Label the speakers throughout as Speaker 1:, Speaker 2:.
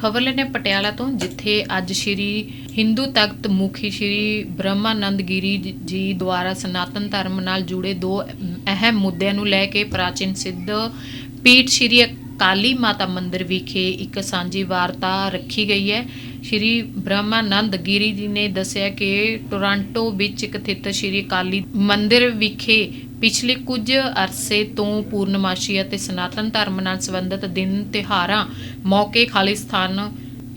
Speaker 1: ਖਬਰ ਲੈਣੇ ਪਟਿਆਲਾ ਤੋਂ, ਜਿੱਥੇ ਅੱਜ ਸ਼੍ਰੀ ਹਿੰਦੂ ਤਖਤ ਮੁਖੀ ਸ਼੍ਰੀ ਬ੍ਰਹਮਾਨੰਦ ਗਿਰੀ ਜੀ ਦੁਆਰਾ ਸਨਾਤਨ ਧਰਮ ਨਾਲ ਜੁੜੇ ਦੋ ਅਹਿਮ ਮੁੱਦਿਆਂ ਨੂੰ ਲੈ ਕੇ ਪ੍ਰਾਚੀਨ ਸਿੱਧ ਪੀਠ ਸ਼੍ਰੀ ਕਾਲੀ ਮਾਤਾ ਮੰਦਿਰ ਵਿਖੇ ਇੱਕ ਸਾਂਝੀ ਵਾਰਤਾ ਰੱਖੀ ਗਈ ਹੈ। ਸ਼੍ਰੀ ਬ੍ਰਹਮਾਨੰਦ ਗਿਰੀ ਜੀ ਨੇ ਦੱਸਿਆ ਕਿ ਟੋਰਾਂਟੋ ਵਿੱਚ ਸਥਿਤ ਸ਼੍ਰੀ ਕਾਲੀ ਮੰਦਿਰ ਵਿਖੇ ਪਿਛਲੇ ਕੁਝ ਅਰਸੇ ਤੋਂ ਪੂਰਨਮਾਸ਼ੀ ਅਤੇ ਸਨਾਤਨ ਧਰਮ ਨਾਲ ਸੰਬੰਧਿਤ ਦਿਨ ਤਿਹਾਰਾਂ ਮੌਕੇ ਖਾਲਿਸਤਾਨ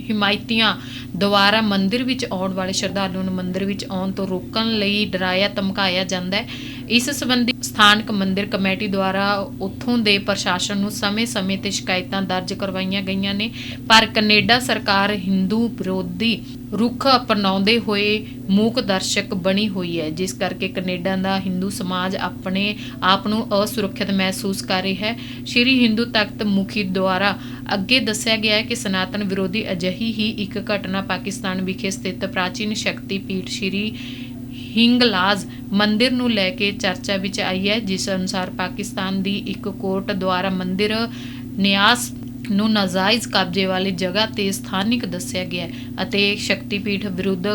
Speaker 1: ਹਿਮਾਇਤੀਆਂ ਦੁਆਰਾ ਮੰਦਿਰ ਵਿੱਚ ਆਉਣ ਵਾਲੇ ਸ਼ਰਧਾਲੂ ਨੂੰ ਮੰਦਿਰ ਵਿੱਚ ਆਉਣ ਤੋਂ ਰੋਕਣ ਲਈ ਡਰਾਇਆ ਧਮਕਾਇਆ ਜਾਂਦਾ ਹੈ। ਇਸ ਸੰਬੰਧੀ ਸਥਾਨਕ ਮੰਦਿਰ ਕਮੇਟੀ ਦੁਆਰਾ ਉੱਥੋਂ ਦੇ ਪ੍ਰਸ਼ਾਸਨ ਨੂੰ ਸਮੇਂ-ਸਮੇਂ ਤੇ ਸ਼ਿਕਾਇਤਾਂ ਦਰਜ ਕਰਵਾਈਆਂ ਗਈਆਂ ਨੇ। ਪਰ ਕੈਨੇਡਾ ਸਰਕਾਰ ਹਿੰਦੂ ਵਿਰੋਧੀ ਰੁਖ ਅਪਣਾਉਂਦੇ ਹੋਏ ਮੂਕ ਦਰਸ਼ਕ ਬਣੀ ਹੋਈ ਹੈ, ਜਿਸ ਕਰਕੇ ਕੈਨੇਡਾ ਦਾ ਹਿੰਦੂ ਸਮਾਜ ਆਪਣੇ ਆਪ ਨੂੰ ਅਸੁਰੱਖਿਅਤ ਮਹਿਸੂਸ ਕਰ ਰਿਹਾ ਹੈ। ਸ਼੍ਰੀ ਹਿੰਦੂ ਤਖਤ ਮੁਖੀ ਦੁਆਰਾ ਅੱਗੇ ਦੱਸਿਆ ਗਿਆ ਹੈ ਕਿ ਸਨਾਤਨ ਵਿਰੋਧੀ ਅਜਿਹੀ ਹੀ ਇੱਕ ਘਟਨਾ ਪਾਕਿਸਤਾਨ ਵਿਖੇ ਸਥਿਤ ਪ੍ਰਾਚੀਨ ਸ਼ਕਤੀ ਪੀਠ ਸ਼੍ਰੀ ਹਿੰਗਲਾਜ ਮੰਦਿਰ ਨੂੰ ਲੈ ਕੇ ਚਰਚਾ ਵਿੱਚ ਆਈ ਹੈ, ਜਿਸ ਅਨੁਸਾਰ ਪਾਕਿਸਤਾਨ ਦੀ ਇੱਕ ਕੋਰਟ ਦੁਆਰਾ ਮੰਦਿਰ ਨਿਆਸ ਨੂੰ ਨਾਜਾਇਜ਼ ਕਬਜ਼ੇ ਵਾਲੀ ਜਗ੍ਹਾ ਤੇ ਸਥਾਨਿਕ ਦੱਸਿਆ ਗਿਆ ਅਤੇ ਸ਼ਕਤੀਪੀਠ ਵਿਰੁੱਧ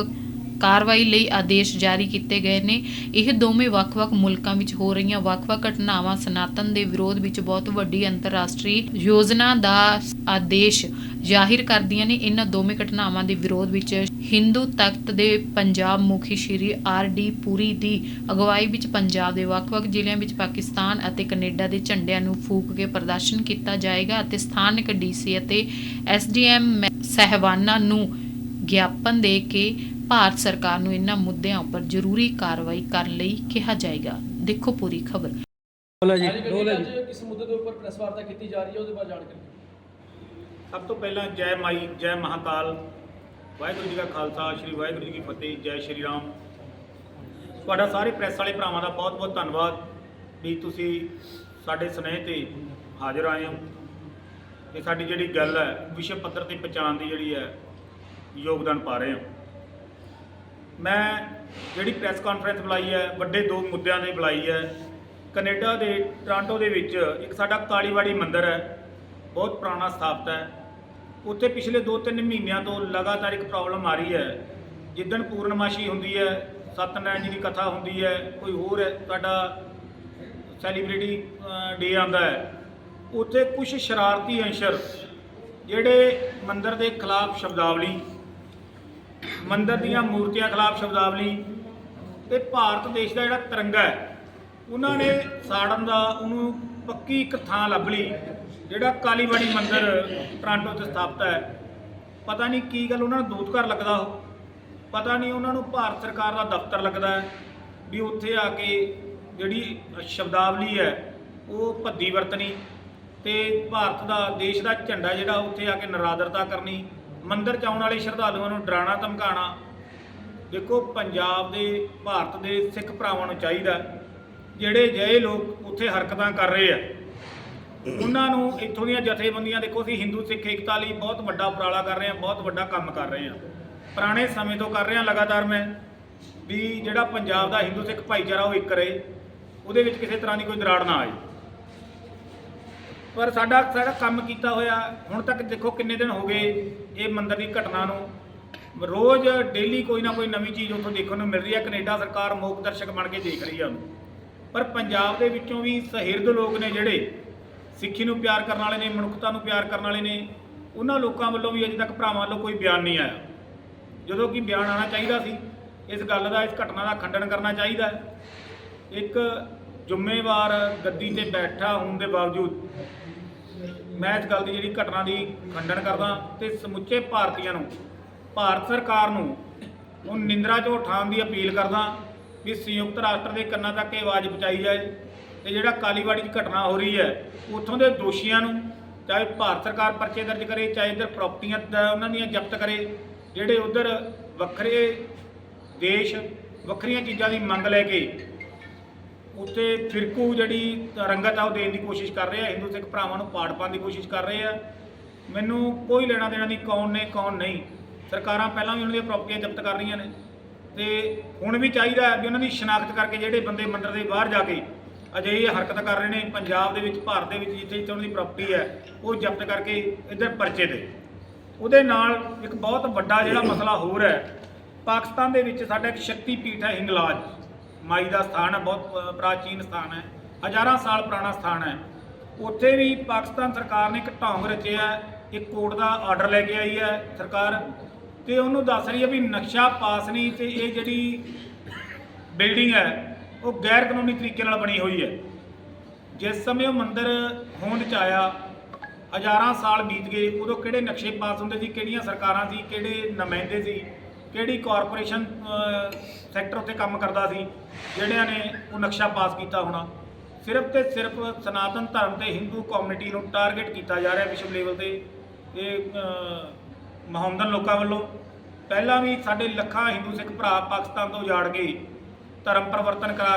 Speaker 1: ਕਾਰਵਾਈ ਲਈ ਆਦੇਸ਼ ਜਾਰੀ ਕੀਤੇ ਗਏ ਨੇ। ਇਹ ਦੋਵੇਂ ਵੱਖ-ਵੱਖ ਮੁਲਕਾਂ ਵਿੱਚ ਹੋ ਰਹੀਆਂ ਵੱਖ-ਵੱਖ ਘਟਨਾਵਾਂ ਸਨਾਤਨ ਦੇ ਵਿਰੋਧ ਵਿੱਚ ਬਹੁਤ ਵੱਡੀ ਅੰਤਰਰਾਸ਼ਟਰੀ ਯੋਜਨਾ ਦਾ ਆਦੇਸ਼ ਜ਼ਾਹਿਰ ਕਰਦੀਆਂ ਨੇ ਇਹਨਾਂ ਦੋਵੇਂ ਘਟਨਾਵਾਂ ਦੇ ਵਿਰੋਧ ਵਿੱਚ। ਹਿੰਦੂ ਤਖਤ ਦੇ ਪੰਜਾਬ ਮੁਖੀ ਸ਼੍ਰੀ ਆਰ ਡੀ ਪੁਰੀ ਦੀ ਅਗਵਾਈ ਵਿੱਚ ਪੰਜਾਬ ਦੇ ਵੱਖ-ਵੱਖ ਜ਼ਿਲ੍ਹਿਆਂ ਵਿੱਚ ਪਾਕਿਸਤਾਨ ਅਤੇ ਕੈਨੇਡਾ ਦੇ ਝੰਡਿਆਂ ਨੂੰ ਫੂਕ ਕੇ ਪ੍ਰਦਰਸ਼ਨ ਕੀਤਾ ਜਾਏਗਾ ਅਤੇ ਸਥਾਨਕ ਡੀਸੀ ਅਤੇ ਐਸਡੀਐਮ ਸਹਿਬਾਨਾਂ ਨੂੰ ਗਿਆਪਨ ਦੇ ਕੇ ਭਾਰਤ ਸਰਕਾਰ ਨੂੰ ਇਹਨਾਂ ਮੁੱਦਿਆਂ ਉੱਪਰ ਜ਼ਰੂਰੀ ਕਾਰਵਾਈ ਕਰਨ ਲਈ ਕਿਹਾ ਜਾਏਗਾ। ਦੇਖੋ ਪੂਰੀ ਖਬਰ।
Speaker 2: ਬੋਲੋ ਜੀ ਬੋਲੋ ਜੀ।
Speaker 3: ਇਸ ਮੁੱਦੇ ਦੇ ਉੱਪਰ ਪ੍ਰੈਸ ਵਾਰਤਾ ਕੀਤੀ ਜਾ ਰਹੀ ਹੈ ਉਹਦੇ ਬਾਰੇ ਜਾਣਕਾਰੀ।
Speaker 4: ਸਭ ਤੋਂ ਪਹਿਲਾਂ ਜੈ ਮਾਈ, ਜੈ ਮਹਾਕਾਲ। ਵਾਹਿਗੁਰੂ ਜੀ ਕਾ ਖਾਲਸਾ, ਸ੍ਰੀ ਵਾਹਿਗੁਰੂ ਜੀ ਕੀ ਫਤਿਹ, ਜੈ ਸ਼੍ਰੀ ਰਾਮ। ਤੁਹਾਡਾ ਸਾਰੇ ਪ੍ਰੈਸ ਵਾਲੇ ਭਰਾਵਾਂ ਦਾ ਬਹੁਤ ਬਹੁਤ ਧੰਨਵਾਦ ਵੀ ਤੁਸੀਂ ਸਾਡੇ ਸਨੇਹ ਤੇ ਹਾਜ਼ਰ ਆਏ ਹੋ। ਤੇ ਸਾਡੀ ਜਿਹੜੀ ਗੱਲ ਹੈ, ਵਿਸ਼ਵ ਪੱਧਰ ਤੇ ਪਛਾਣ ਦੀ ਜਿਹੜੀ ਹੈ, ਯੋਗਦਾਨ ਪਾ ਰਹੇ ਹੋ। ਮੈਂ ਜਿਹੜੀ ਪ੍ਰੈਸ ਕਾਨਫਰੰਸ ਬੁਲਾਈ ਹੈ, ਵੱਡੇ ਦੋ ਮੁੱਦਿਆਂ ਦੇ ਬੁਲਾਈ ਹੈ। ਕੈਨੇਡਾ ਦੇ ਟੋਰਾਂਟੋ ਦੇ ਵਿੱਚ ਇੱਕ ਸਾਡਾ ਕਾਲੀਵਾੜੀ ਮੰਦਿਰ ਹੈ, ਬਹੁਤ ਪੁਰਾਣਾ ਸਥਾਪਤ ਹੈ। ਉੱਥੇ ਪਿਛਲੇ 2-3 ਮਹੀਨਿਆਂ ਤੋਂ ਲਗਾਤਾਰ ਇੱਕ ਪ੍ਰੋਬਲਮ ਆ ਰਹੀ ਹੈ। ਜਿੱਦਣ ਪੂਰਨਮਾਸ਼ੀ ਹੁੰਦੀ ਹੈ, ਸਤਨਾਰਾਇਣ ਜੀ ਦੀ ਕਥਾ ਹੁੰਦੀ ਹੈ, ਕੋਈ ਹੋਰ ਹੈ ਤੁਹਾਡਾ ਸੈਲੀਬ੍ਰਿਟੀ ਡੇ ਆਉਂਦਾ ਹੈ। ਉੱਥੇ ਕੁਝ ਸ਼ਰਾਰਤੀ ਅੰਸ਼ਰ ਜਿਹੜੇ ਮੰਦਰ ਦੇ ਖਿਲਾਫ ਸ਼ਬਦਾਵਲੀ, ਮੰਦਰ ਦੀਆਂ ਮੂਰਤੀਆਂ ਖਿਲਾਫ ਸ਼ਬਦਾਵਲੀ ਤੇ ਭਾਰਤ ਦੇਸ਼ ਦਾ ਜਿਹੜਾ ਤਿਰੰਗਾ ਹੈ, ਉਹਨਾਂ ਨੇ ਸਾੜਨ ਦਾ, ਉਹਨੂੰ ਪੱਕੀ ਇੱਕ ਥਾਂ ਲੱਭ ਲਈ, ਜਿਹੜਾ ਕਾਲੀਵਾੜੀ ਮੰਦਿਰ ਟ੍ਰਾਂਟੋ 'ਚ ਸਥਾਪਿਤ ਹੈ। ਪਤਾ ਨਹੀਂ ਕੀ ਗੱਲ ਉਹਨਾਂ ਨੂੰ ਦੂਤ ਘਰ ਲੱਗਦਾ ਉਹ। ਪਤਾ ਨਹੀਂ ਉਹਨਾਂ ਨੂੰ ਭਾਰਤ ਸਰਕਾਰ ਦਾ ਦਫ਼ਤਰ ਲੱਗਦਾ ਹੈ ਵੀ ਉੱਥੇ ਆ ਕੇ ਜਿਹੜੀ ਸ਼ਬਦਾਵਲੀ ਹੈ, ਉਹ ਭੱਦੀ ਵਰਤਣੀ ਤੇ ਭਾਰਤ ਦਾ, ਦੇਸ਼ ਦਾ ਝੰਡਾ ਜਿਹੜਾ ਉੱਥੇ ਆ ਕੇ ਨਰਾਦਰਤਾ ਕਰਨੀ, ਮੰਦਿਰ ਚ ਆਉਣ ਵਾਲੇ ਸ਼ਰਧਾਲੂਆਂ ਨੂੰ ਡਰਾਣਾ, ਧਮਕਾਣਾ। ਦੇਖੋ, ਪੰਜਾਬ ਦੇ, ਭਾਰਤ ਦੇ ਸਿੱਖ ਭਰਾਵਾਂ ਨੂੰ ਚਾਹੀਦਾ ਜਿਹੜੇ ਜਿਹੇ ਲੋਕ ਉੱਥੇ ਹਰਕਤਾਂ ਕਰ ਰਹੇ ਆ। ਉਹਨਾਂ ਨੂੰ ਇੱਥੋਂ ਦੀਆਂ ਜਥੇਬੰਦੀਆਂ, ਦੇਖੋ ਅਸੀਂ ਹਿੰਦੂ, ਸਿੱਖ, ਏਕਤਾ ਲਈ ਬਹੁਤ ਵੱਡਾ ਉਪਰਾਲਾ ਕਰ ਰਹੇ ਹਾਂ ਬਹੁਤ ਵੱਡਾ ਕੰਮ ਕਰ ਰਹੇ ਹਾਂ ਪੁਰਾਣੇ ਸਮੇਂ ਤੋਂ ਕਰ ਰਹੇ ਹਾਂ ਲਗਾਤਾਰ ਮੈਂ ਵੀ ਜਿਹੜਾ ਪੰਜਾਬ ਦਾ ਹਿੰਦੂ, ਸਿੱਖ ਭਾਈਚਾਰਾ ਉਹ ਇੱਕ ਰਹੇ, ਉਹਦੇ ਵਿੱਚ ਕਿਸੇ ਤਰ੍ਹਾਂ ਦੀ ਕੋਈ ਦਰਾੜ ਨਾ ਆਏ। ਪਰ ਸਾਡਾ ਸਾਰਾ ਕੰਮ ਕੀਤਾ ਹੋਇਆ, ਹੁਣ ਤੱਕ ਦੇਖੋ ਕਿੰਨੇ ਦਿਨ ਹੋ ਗਏ ਇਹ ਮੰਦਰ ਦੀ ਘਟਨਾ ਨੂੰ। ਰੋਜ਼ ਡੇਲੀ ਕੋਈ ਨਾ ਕੋਈ ਨਵੀਂ ਚੀਜ਼ ਉੱਥੋਂ ਦੇਖਣ ਨੂੰ ਮਿਲ ਰਹੀ ਹੈ ਕੈਨੇਡਾ ਸਰਕਾਰ ਮੋਕ ਦਰਸ਼ਕ ਬਣ ਕੇ ਦੇਖ ਰਹੀ ਹੈ ਉਹਨੂੰ। ਪਰ ਪੰਜਾਬ ਦੇ ਵਿੱਚੋਂ ਵੀ ਸਹਿਰਦ ਲੋਕ ਨੇ ਜਿਹੜੇ ਸਿੱਖੀ ਨੂੰ ਪਿਆਰ ਕਰਨ ਵਾਲੇ ਨੇ, ਮਨੁੱਖਤਾ ਨੂੰ ਪਿਆਰ ਕਰਨ ਵਾਲੇ ਨੇ, ਉਹਨਾਂ ਲੋਕਾਂ ਵੱਲੋਂ ਵੀ ਅਜੇ ਤੱਕ ਭਰਾਵਾਂ ਵੱਲੋਂ ਕੋਈ ਬਿਆਨ ਨਹੀਂ ਆਇਆ। ਜਦੋਂ ਕਿ ਬਿਆਨ ਆਉਣਾ ਚਾਹੀਦਾ ਸੀ, ਇਸ ਗੱਲ ਦਾ, ਇਸ ਘਟਨਾ ਦਾ ਖੰਡਨ ਕਰਨਾ ਚਾਹੀਦਾ ਇੱਕ ਜ਼ਿੰਮੇਵਾਰ ਗੱਦੀ ਤੇ ਬੈਠਾ ਹੋਣ ਦੇ ਬਾਵਜੂਦ ਮੈਂ ਇਸ ਗੱਲ ਦੀ ਜਿਹੜੀ ਘਟਨਾ ਦੀ ਖੰਡਨ ਕਰਦਾ ਤੇ ਸਮੁੱਚੇ ਭਾਰਤੀਆਂ ਨੂੰ, ਭਾਰਤ ਸਰਕਾਰ ਨੂੰ, ਉਹ ਨਿੰਦਰਾ ਚੋਂ ਉਠਾਉਣ ਦੀ ਅਪੀਲ ਕਰਦਾ ਵੀ ਸੰਯੁਕਤ ਰਾਸ਼ਟਰ ਦੇ ਕੰਨਾਂ ਤੱਕ ਇਹ ਆਵਾਜ਼ ਪਹੁੰਚਾਈ ਜਾਏ ਤੇ ਜਿਹੜਾ ਕਾਲੀਵਾੜੀ ਦੀ ਘਟਨਾ ਹੋ ਰਹੀ ਹੈ, ਉੱਥੋਂ ਦੇ ਦੋਸ਼ੀਆਂ ਨੂੰ ਚਾਹੇ ਭਾਰਤ ਸਰਕਾਰ ਪਰਚੇ ਦਰਜ ਕਰੇ, ਚਾਹੇ ਇੱਧਰ ਪ੍ਰਾਪਰਟੀਆਂ ਦਾ ਉਹਨਾਂ ਦੀਆਂ ਜ਼ਬਤ ਕਰੇ, ਜਿਹੜੇ ਉਧਰ ਵੱਖਰੇ ਦੇਸ਼, ਵੱਖਰੀਆਂ ਚੀਜ਼ਾਂ ਦੀ ਮੰਗ ਲੈ ਕੇ ਉੱਤੇ ਫਿਰਕੂ ਜਿਹੜੀ ਰੰਗਤ ਆ ਉਹ ਦੇਣ ਦੀ ਕੋਸ਼ਿਸ਼ ਕਰ ਰਹੇ ਆ, ਹਿੰਦੂ ਸਿੱਖ ਭਰਾਵਾਂ ਨੂੰ ਪਾੜ ਪਾਉਣ ਦੀ ਕੋਸ਼ਿਸ਼ ਕਰ ਰਹੇ ਆ। ਮੈਨੂੰ ਕੋਈ ਲੈਣਾ ਦੇਣਾ ਨਹੀਂ, ਕੌਣ ਨੇ, ਕੌਣ ਨਹੀਂ। ਸਰਕਾਰਾਂ ਪਹਿਲਾਂ ਵੀ ਉਹਨਾਂ ਦੀਆਂ ਪ੍ਰਾਪਰਟੀਆਂ ਜ਼ਬਤ ਕਰ ਰਹੀਆਂ ਨੇ। ਤੇ ਹੁਣ ਵੀ ਚਾਹੀਦਾ ਹੈ ਵੀ ਉਹਨਾਂ ਦੀ ਸ਼ਨਾਖਤ ਕਰਕੇ ਜਿਹੜੇ ਬੰਦੇ ਮੰਦਰ ਦੇ ਬਾਹਰ ਜਾ ਕੇ ਅਜਿਹੀ ਹਰਕਤ ਕਰ ਰਹੇ ਨੇ, ਪੰਜਾਬ ਦੇ ਵਿੱਚ, ਭਾਰਤ ਦੇ ਵਿੱਚ, ਜਿੱਥੇ ਜਿੱਥੇ ਉਹਨਾਂ ਦੀ ਪ੍ਰਾਪਰਟੀ ਹੈ, ਉਹ ਜ਼ਬਤ ਕਰਕੇ ਇੱਧਰ ਪਰਚੇ ਦੇ। ਉਹਦੇ ਨਾਲ ਇੱਕ ਬਹੁਤ ਵੱਡਾ ਜਿਹੜਾ ਮਸਲਾ ਹੋਰ ਹੈ, ਪਾਕਿਸਤਾਨ ਦੇ ਵਿੱਚ ਸਾਡਾ ਇੱਕ ਸ਼ਕਤੀ ਪੀਠ ਹੈ ਹਿੰਗਲਾਜ। ਮਾਈ ਦਾ ਸਥਾਨ ਹੈ, ਬਹੁਤ ਪ੍ਰਾਚੀਨ ਸਥਾਨ ਹੈ, ਹਜ਼ਾਰਾਂ ਸਾਲ ਪੁਰਾਣਾ ਸਥਾਨ ਹੈ। ਉੱਥੇ ਵੀ ਪਾਕਿਸਤਾਨ ਸਰਕਾਰ ਨੇ ਇੱਕ ਢੌਂਗ ਰਚਿਆ ਇੱਕ ਕੋਰਟ ਦਾ ਆਰਡਰ ਲੈ ਕੇ ਆਈ ਹੈ, ਸਰਕਾਰ ਤੇ ਉਹਨੂੰ ਦੱਸ ਰਹੀ ਹੈ ਵੀ ਨਕਸ਼ਾ ਪਾਸ ਨਹੀਂ ਤੇ ਇਹ ਜਿਹੜੀ ਬਿਲਡਿੰਗ ਹੈ, ਉਹ ਗੈਰ ਕਾਨੂੰਨੀ ਤਰੀਕੇ ਨਾਲ ਬਣੀ ਹੋਈ ਹੈ। ਜਿਸ ਸਮੇਂ ਉਹ ਮੰਦਿਰ ਹੋਂਦ ਚ ਆਇਆ, ਹਜ਼ਾਰਾਂ ਸਾਲ ਬੀਤ ਗਏ, ਉਦੋਂ ਕਿਹੜੇ ਨਕਸ਼ੇ ਪਾਸ ਹੁੰਦੇ ਸੀ, ਕਿਹੜੀਆਂ ਸਰਕਾਰਾਂ ਸੀ, ਕਿਹੜੇ ਨੁਮਾਇੰਦੇ ਸੀ, ਕਿਹੜੀ ਕਾਰਪੋਰੇਸ਼ਨ ਸੈਕਟਰ ਉੱਤੇ ਕੰਮ ਕਰਦਾ ਸੀ, ਜਿਹੜਿਆਂ ਨੇ ਉਹ ਨਕਸ਼ਾ ਪਾਸ ਕੀਤਾ ਹੋਣਾ। ਸਿਰਫ ਤੇ ਸਿਰਫ ਸਨਾਤਨ ਧਰਮ ਤੇ ਹਿੰਦੂ ਕਮਿਊਨਿਟੀ ਨੂੰ ਟਾਰਗੇਟ ਕੀਤਾ ਜਾ ਰਿਹਾ ਵਿਸ਼ਵ ਲੈਵਲ ਤੇ। ਇਹ ਮਹੰਮਦਨ ਲੋਕਾਂ ਵੱਲੋਂ ਪਹਿਲਾਂ ਵੀ ਸਾਡੇ ਲੱਖਾਂ ਹਿੰਦੂ ਸਿੱਖ ਭਰਾ ਪਾਕਿਸਤਾਨ ਤੋਂ ਉਜਾੜ ਗਏ ਧਰਮ ਪਰਿਵਰਤਨ ਕਰਾ